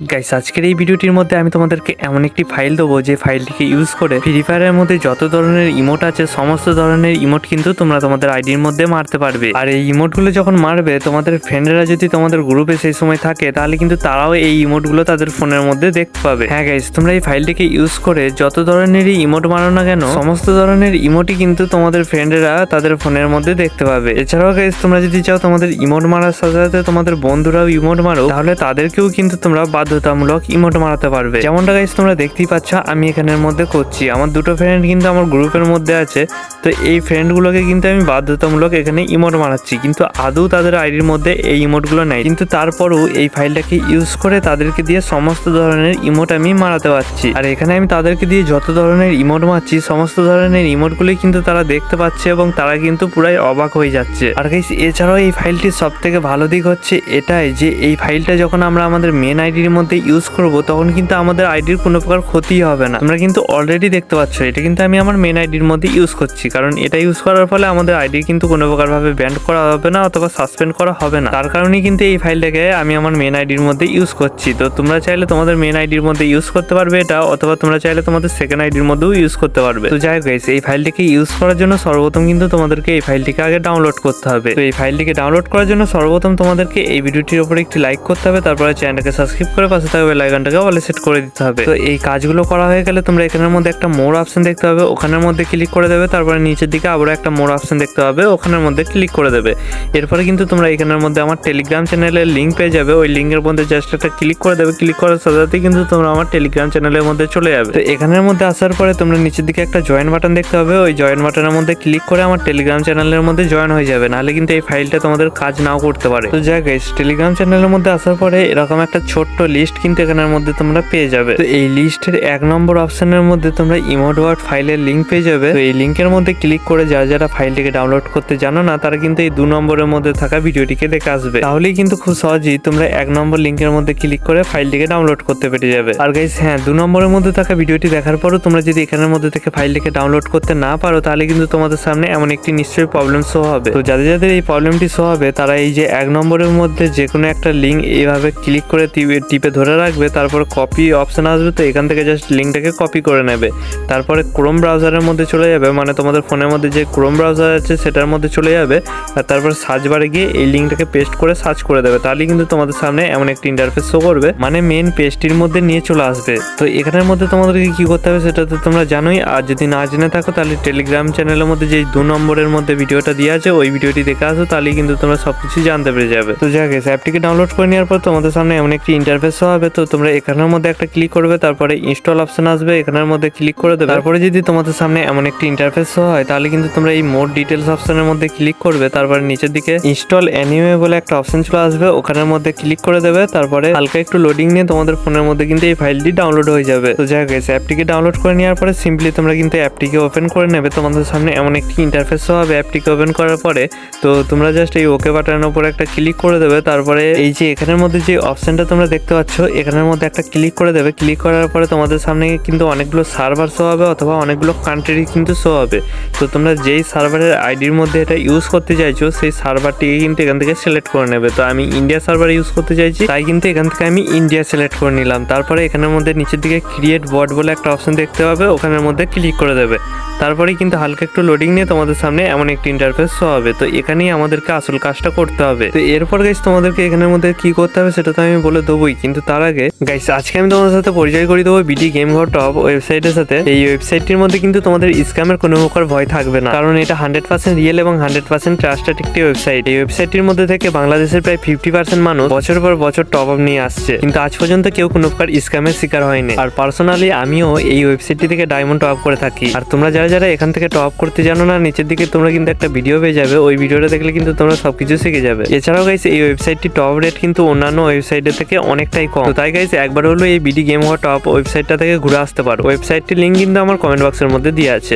Guys আজকের এই ভিডিওটির মধ্যে আমি তোমাদেরকে এমন একটি ফাইল দেবো যে ফাইলটিকে ইউজ করে ফ্রি ফায়ারের মধ্যে যত ধরনের ইমোট আছে, সমস্ত ধরনের ইমোট কিন্তু তোমরা তোমাদের আইডির মধ্যে মারতে পারবে। আর এই ইমোটগুলো যখন মারবে, তোমাদের ফ্রেন্ডরা যদি তোমাদের গ্রুপে সেই সময় থাকে, তাহলে কিন্তু তারাও এই ইমোটগুলো তাদের ফোনের মধ্যে দেখতে পাবে। হ্যাঁ গাইস তোমরা এই ফাইলটিকে ইউজ করে যত ধরনেরই ইমোট মারো না কেন, সমস্ত ধরনের ইমোটই কিন্তু তোমাদের ফ্রেন্ডেরা তাদের ফোনের মধ্যে দেখতে পাবে। এছাড়াও গাইস তোমরা যদি চাও তোমাদের ইমোট মারার সাথে সাথে তোমাদের বন্ধুরাও ইমোট মারো তাহলে তাদেরকেও কিন্তু তোমরা বাধ্যতামূলক ইমোট মারাতে পারবে। যেমনটা গাইস তোমরা দেখতেই পাচ্ছ, আমি এখানের মধ্যে করছি। আমার দুটো ফ্রেন্ড কিন্তু আমার গ্রুপের মধ্যে আছে, তো এই ফ্রেন্ডগুলোকে কিন্তু আমি বাধ্যতামূলক এখানে ইমোট মারাচ্ছি। কিন্তু আদৌ তাদের আইডির মধ্যে এই ইমোটগুলো নেই। কিন্তু তারপরেও এই ফাইলটাকে ইউজ করে তাদেরকে দিয়ে সমস্ত ধরনের ইমোট আমি মারাতে পারছি। আর এখানে আমি তাদেরকে দিয়ে যত ধরনের ইমোট মারছি, সমস্ত ধরনের ইমোটগুলোই কিন্তু তারা দেখতে পাচ্ছে এবং তারা কিন্তু পুরাই অবাক হয়ে যাচ্ছে। আর গাইস এছাড়াও এই ফাইলটির সব থেকে ভালো দিক হচ্ছে এটাই যে, এই ফাইলটা যখন আমরা আমাদের মেন আইডির মধ্যে ইউজ করব, তখন কিন্তু আমাদের আইডির কোনো প্রকার ক্ষতি হবে না। তোমরা কিন্তু অলরেডি দেখতে পাচ্ছ, এটা কিন্তু আমি আমার মেন আইডির মধ্যে ইউজ করছি, কারণ এটা ইউজ করার ফলে আমাদের আইডি কিন্তু কোনো প্রকার ভাবে ব্যান্ড করা হবে না অথবা সাসপেন্ড করা হবে না। তার কারণেই কিন্তু এই ফাইলটাকে আমি আমার মেন আইডির মধ্যে ইউজ করছি। তো তোমরা চাইলে তোমাদের মেন আইডির মধ্যে ইউজ করতে পারবে এটা, অথবা তোমরা চাইলে তোমাদের সেকেন্ড আইডির মধ্যেও ইউজ করতে পারবে। তো যাই হোক এই ফাইলটিকে ইউজ করার জন্য সর্বপ্রথম কিন্তু তোমাদেরকে এই ফাইলটিকে আগে ডাউনলোড করতে হবে। তো এই ফাইলটিকে ডাউনলোড করার জন্য সর্বপ্রথম তোমাদেরকে এই ভিডিওটির উপরে একটি লাইক করতে হবে, তারপরে চ্যানেলটাকে সাবস্ক্রাইব করে পাশে থাকবে লাইকনটাকে অলে সেট করে দিতে হবে। তো এই কাজগুলো করা হয়ে গেলে তোমরা এখানের মধ্যে একটা মোর অপশন দেখতে পাবে, ওখানের মধ্যে ক্লিক করে দেবে, তারপরে নিচের দিকে আবারও একটা মোর অপশন দেখতে পাবে, ওখানের মধ্যে ক্লিক করে দেবে। এরপরে কিন্তু তোমরা এখানের মধ্যে আমার টেলিগ্রাম চ্যানেলের লিঙ্ক পেয়ে যাবে, ওই লিঙ্কের মধ্যে জাস্ট একটা ক্লিক করে দেবে ক্লিক করার সাথে সাথে কিন্তু তোমরা আমার টেলিগ্রাম চ্যানেলের মধ্যে চলে যাবে। তো এখানের মধ্যে আসার পরে তোমরা নিচের দিকে একটা জয়েন বাটন দেখতে পাবে, ওই জয়েন বাটনের মধ্যে ক্লিক করে আমার টেলিগ্রাম চ্যানেলের মধ্যে জয়েন হয়ে যাবে, নাহলে কিন্তু এই ফাইলটা তোমাদের কাজ নাও করতে পারে। তো যাই টেলিগ্রাম চ্যানেলের মধ্যে আসার পরে এরকম একটা ছোট্ট লিস্ট কিন্তু এখানের মধ্যে তোমরা পেয়ে যাবে। তো এই লিস্টের এক নম্বর অপশনের মধ্যে তোমরা ইমোট ওয়ার্ড ফাইলের লিঙ্ক পেয়ে যাবে। তো এই লিঙ্কের মধ্যে ক্লিক করে যারা যারা ফাইলটিকে ডাউনলোড করতে জানো না, তারা কিন্তু এই দু নম্বরের মধ্যে থাকা ভিডিওটিকে দেখে আসবে। তাহলেই কিন্তু খুব সহজেই তোমরা এক নম্বর লিঙ্কের মধ্যে ক্লিক করে ফাইলটিকে ডাউনলোড করতে পেরে যাবে। আর গাইস হ্যাঁ দু নম্বরের মধ্যে থাকা ভিডিওটি দেখার পরও তোমরা যদি এখানের মধ্যে থেকে ফাইলটিকে ডাউনলোড করতে না পারো, তাহলে কিন্তু তোমাদের সামনে এমন একটি নিশ্চয়ই প্রবলেম শো হবে। তো যাদের যাদের এই প্রবলেমটি শো হবে, তারা এই যে এক নম্বরের মধ্যে যে কোনো একটা লিঙ্ক এইভাবে ক্লিক করে টিপে টিপে ধরে রাখবে, তারপর কপি অপশান আসবে তো এখান থেকে জাস্ট লিঙ্কটাকে কপি করে নেবে। তারপরে ক্রোম ব্রাউজারের মধ্যে চলে যাবে মানে তোমাদের ফোনের মধ্যে যে ক্রোম ব্রাউজার আছে সেটার মধ্যে চলে যাবে। আর তারপর সার্চ বারে গিয়ে এই লিঙ্কটাকে পেস্ট করে সার্চ করে দেবে। তাহলে কিন্তু তোমাদের সামনে এমন একটি ইন্টারফেস শো করবে মানে মেন পেজটির মধ্যে নিয়ে চলে আসবে। তো এখানের মধ্যে তোমাদেরকে কি করতে হবে সেটা তো তোমরা জানোই। আর যদি না জেনে থাকো, তাহলে টেলিগ্রাম চ্যানেলের মধ্যে যে দু নম্বরের মধ্যে ভিডিওটা দিয়ে আছে, ওই ভিডিওটি দেখে আসো তাহলে কিন্তু তোমরা সব সবকিছু জানতে পেরে যাবে। তো যাক অ্যাপটিকে ডাউনলোড করে নেওয়ার পর তোমাদের সামনে এমন একটি ইন্টারফেস হবে তো তোমরা এখানের মধ্যে একটা ক্লিক করবে, তারপরে ইনস্টল অপশন আসবে, এখানের মধ্যে ক্লিক করে দেবে। তারপরে যদি তোমাদের সামনে এমন একটি ইন্টারফেস হয়, তাহলে কিন্তু তোমরা এই মোর ডিটেলস অপশনের মধ্যে ক্লিক করবে, তারপরে নিচের দিকে ইনস্টল অ্যানিমে বলে একটা অপশন চলে আসবে, ওখানের মধ্যে ক্লিক করে দেবে, তারপরে হালকা একটু লোডিং নিয়ে তোমাদের ফোনের মধ্যে কিন্তু এই ফাইলটি ডাউনলোড হয়ে যাবে। তো যাই গেছে অ্যাপটিকে ডাউনলোড করে নেওয়ার পরে সিম্পলি তোমরা কিন্তু অ্যাপটিকে ওপেন করে নেবে। তোমাদের সামনে এমন একটি ইন্টারফেস হবে অ্যাপটিকে ওপেন করার পরে। তো তোমরা জাস্ট এই ওকে বাটনের উপর একটা ক্লিক করে দেবে, তারপরে এই যে এখানের মধ্যে যে অপশনটা তোমরা দেখতে পাচ্ছ এখানের মধ্যে একটা ক্লিক করে দেবে। ক্লিক করার পরে তোমাদের সামনে কিন্তু অনেকগুলো সার্ভার শো হবে অথবা অনেকগুলো কান্ট্রি কিন্তু শো হবে। তো তোমরা যেই সার্ভারের আইডির মধ্যে এটা ইউজ করতে চাইছো, সেই সার্ভারটিকে কিন্তু এখান থেকে সিলেক্ট করে নেবে। তো আমি ইন্ডিয়া সার্ভার ইউজ করতে চাইছি, তাই কিন্তু এখান থেকে আমি ইন্ডিয়া সিলেক্ট করে নিলাম। তারপরে এখানের মধ্যে নিচের দিকে ক্রিয়েট বট বলে একটা অপশন দেখতে পাবে, ওখানের মধ্যে ক্লিক করে দেবে। তারপরে কিন্তু হালকা একটু লোডিং নিয়ে তোমাদের সামনে এমন একটি ইন্টারফেস শো হবে। তো এখানেই আমাদেরকে আসল কাজটা করতে হবে। তো এরপর গাইস তোমাদেরকে এখানের মধ্যে কি করতে হবে, সেটা তো আমি বলে দেবোই। কিন্তু তার আগে গাইস আজকে আমি তোমাদের সাথে পরিচয় করে দেবো বিডি গেম ঘর টপ ওয়েবসাইটের সাথে। এই ওয়েবসাইটটির মধ্যে কিন্তু তোমাদের স্ক্যামের কোনো প্রকার ভয় থাকবে না। কারণ এটা হান্ড্রেড পার্সেন্ট রিয়েল এবং হান্ড্রেড পার্সেন্ট ট্রাস্টেড একটি ওয়েবসাইট এই ওয়েবসাইটটির মধ্যে থেকে বাংলাদেশের প্রায় ফিফটি পার্সেন্ট মানুষ বছর পর বছর টপ আপ নিয়ে আসছে। কিন্তু আজ পর্যন্ত কেউ কোনো প্রকার স্ক্যামের শিকার হয়নি। আর পার্সোনালি আমিও এই ওয়েবসাইটটি থেকে ডায়মন্ড টপ করে থাকি। আর তোমরা যারা যারা এখান থেকে টপ করতে জানো না, নিচের দিকে তোমরা কিন্তু একটা ভিডিও পেয়ে যাবে। ওই ভিডিওটা দেখলে কিন্তু তোমরা সবকিছু শিখে যাবে। এছাড়াও গাইস এই ওয়েবসাইটটি টপ রেট কিন্তু অন্যান্য ওয়েবসাইটের থেকে অনেকটাই কম। তো তাই গাইস একবার হলো এই বিডি গেম হওয়া টপ ওয়েবসাইটটা থেকে ঘুরে আসতে পারো। ওয়েবসাইটটির লিঙ্ক কিন্তু আমার কমেন্ট বক্সের মধ্যে দিয়ে আছে।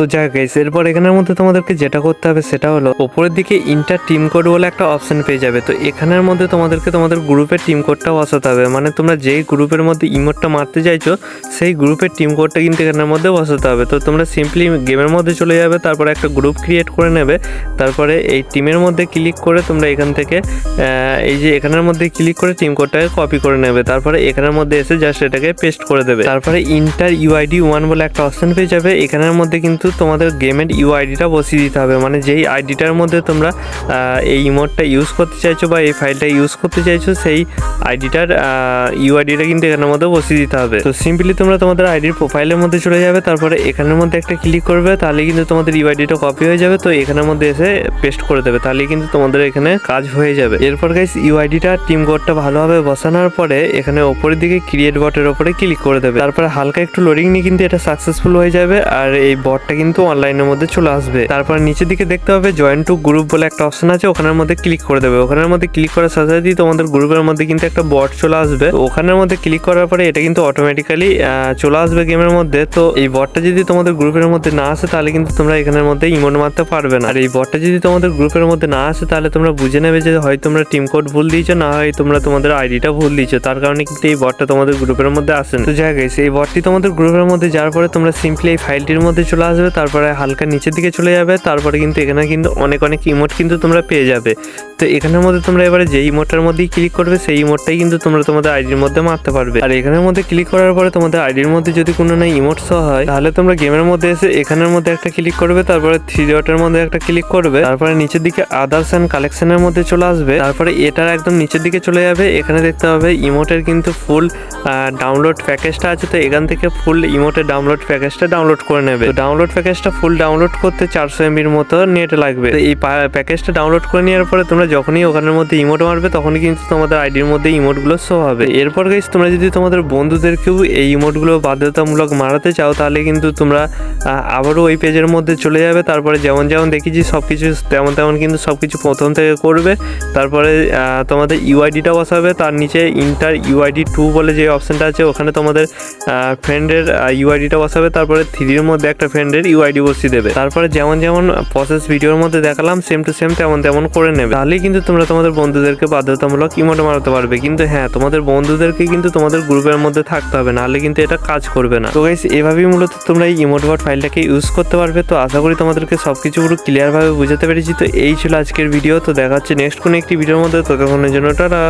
তো যাই গেছে এরপর এখানের মধ্যে তোমাদেরকে যেটা করতে হবে সেটা হলো ওপরের দিকে ইন্টার টিম কোড বলে একটা অপশন পেয়ে যাবে। তো এখানের মধ্যে তোমাদেরকে তোমাদের গ্রুপের টিম কোডটা বসাতে হবে। মানে তোমরা যেই গ্রুপের মধ্যে ইমোটটা মারতে চাইছো, সেই গ্রুপের টিম কোডটা কিন্তু এখানের মধ্যে বসাতে হবে। তো তোমরা সিম্পলি গেমের মধ্যে চলে যাবে, তারপরে একটা গ্রুপ ক্রিয়েট করে নেবে, তারপরে এই টিমের মধ্যে ক্লিক করে তোমরা এখান থেকে এই যে এখানের মধ্যে ক্লিক করে টিম কোডটাকে কপি করে নেবে। তারপরে এখানের মধ্যে এসে জাস্ট এটাকে পেস্ট করে দেবে। তারপরে ইন্টার ইউআইডি ওয়ান বলে একটা অপশন পেয়ে যাবে। এখানের মধ্যে কিন্তু তোমাদের গেমের ইউআইডিটা বসিয়ে দিতে হবে। মানে যেই আইডিটার মধ্যে তোমরা এই ইমোটটা ইউজ করতে চাইছো বা এই ফাইলটা ইউজ করতে চাইছো, সেই আইডিটার ইউ ইউআইডিটা কিন্তু এখানের মধ্যে বসিয়ে দিতে হবে। তো সিম্পলি তোমরা তোমাদের আইডির প্রোফাইলের মধ্যে চলে যাবে, তারপরে এখানের মধ্যে একটা ক্লিক করবে তাহলে কিন্তু তোমাদের ইউ ইউআইডিটা কপি হয়ে যাবে, তো এখানের মধ্যে এসে পেস্ট করে দেবে তাহলে কিন্তু তোমাদের এখানে কাজ হয়ে যাবে। এরপর গাইস ইউ ইউআইডিটা টিম কোডটা ভালোভাবে বসানোর পরে এখানে ওপরের দিকে ক্রিয়েট বটের ওপরে ক্লিক করে দেবে। তারপরে হালকা একটু লোডিং নিয়ে কিন্তু এটা সাকসেসফুল হয়ে যাবে, আর এই বটটা কিন্তু অনলাইনের মধ্যে চলে আসবে। তারপর নিচের দিকে দেখতে হবে জয়েন টু গ্রুপ বলে একটা অপশন আছে, ওখানের মধ্যে ক্লিক করে দেবে। ওখানের মধ্যে ক্লিক করার সাথে সাথেই তোমাদের গ্রুপের মধ্যে কিন্তু একটা বট চলে আসবে। ওখানের মধ্যে ক্লিক করার পরে এটা কিন্তু অটোমেটিক্যালি চলে আসবে গেমের মধ্যে। তো এই বটটা যদি তোমাদের গ্রুপের মধ্যে না আসে, তাহলে কিন্তু তোমরা এখানের মধ্যে ইমোট মারতে পারবে না। আর এই বটটা যদি তোমাদের গ্রুপের মধ্যে না আসে, তাহলে তোমরা বুঝে নেবে যে হয় তোমরা টিম কোড ভুল দিয়েছ, না হয় তোমরা তোমাদের আইডিটা ভুল দিয়েছ। তার কারণে কিন্তু এই বটটা তোমাদের গ্রুপের মধ্যে আসে না। তো যাই এই বটটি তোমাদের গ্রুপের মধ্যে যাওয়ার পরে তোমরা সিম্পলি এই ফাইলটির মধ্যে চলে আসবে। তারপরে হালকা নিচের দিকে চলে যাবে, তারপরে কিন্তু এখানে কিন্তু অনেক অনেক ইমোট কিন্তু তোমরা পেয়ে যাবে। তো এখানের মধ্যে তোমরা এবারে যে ইমোটটার মধ্যেই ক্লিক করবে, সেই ইমোটটাই কিন্তু তোমরা তোমাদের আইডির মধ্যে মারতে পারবে। আর এখানের মধ্যে ক্লিক করার পরে তোমাদের আইডির মধ্যে যদি কোনো না ইমোট শো হয়, তাহলে তোমরা গেমের মধ্যে এসে এখানের মধ্যে একটা ক্লিক করবে, তারপরে থ্রি ডটের মধ্যে একটা ক্লিক করবে, তারপরে নিচের দিকে আদার্স অ্যান্ড কালেকশনের মধ্যে চলে আসবে, তারপরে এটার একদম নিচের দিকে চলে যাবে, এখানে দেখতে হবে ইমোটের কিন্তু ফুল ডাউনলোড প্যাকেজটা আছে, তো এখান থেকে ফুল ইমোটের ডাউনলোড প্যাকেজটা ডাউনলোড করে নেবে। তো ডাউনলোড প্যাকেজটা ফুল ডাউনলোড করতে চারশো এমবির মতো নেট লাগবে। তো এই প্যাকেজটা ডাউনলোড করে নেওয়ার পরে তোমরা যখনই ওখানের মধ্যে ইমোট মারবে, তখনই কিন্তু তোমাদের আইডির মধ্যে ইমোটগুলো শো হবে। এরপর গাইস তোমরা যদি তোমাদের বন্ধুদেরকেও এই ইমোটগুলো বাধ্যতামূলক মারাতে চাও, তাহলে কিন্তু তোমরা আবারও ওই পেজের মধ্যে চলে যাবে। তারপরে যেমন যেমন দেখেছি সব কিছু তেমন তেমন কিন্তু সব কিছু প্রথম থেকে করবে। তারপরে তোমাদের ইউআইডিটা বসাবে। তার নিচে ইন্টার ইউআইডি টু বলে যে অপশনটা আছে, ওখানে তোমাদের ফ্রেন্ডের ইউআইডিটা বসাবে। তারপরে থ্রির মধ্যে একটা ফ্রেন্ডের ইউআইডি বসিয়ে দেবে। তারপরে যেমন যেমন প্রসেস ভিডিওর মধ্যে দেখালাম সেম টু সেম তেমন তেমন করে নেবে। তাহলেই কিন্তু তোমরা তোমাদের বন্ধুদেরকে বাধ্যতামূলক ইমোটে মারাতে পারবে। কিন্তু হ্যাঁ তোমাদের বন্ধুদেরকে কিন্তু তোমাদের গ্রুপের মধ্যে থাকতে হবে, নাহলে কিন্তু এটা কাজ করবে না। তো গাইস এভাবেই মূলত তোমরা এই ইমোট বট ফাইলটাকে ইউজ করতে পারবে। তো আশা করি তোমাদেরকে সব কিছু পুরো ক্লিয়ারভাবে বুঝাতে পেরেছি। তো এই ছিল আজকের ভিডিও তো দেখা হচ্ছে নেক্সট কোনো একটি ভিডিওর মধ্যে। ততক্ষণের জন্য, টাটা!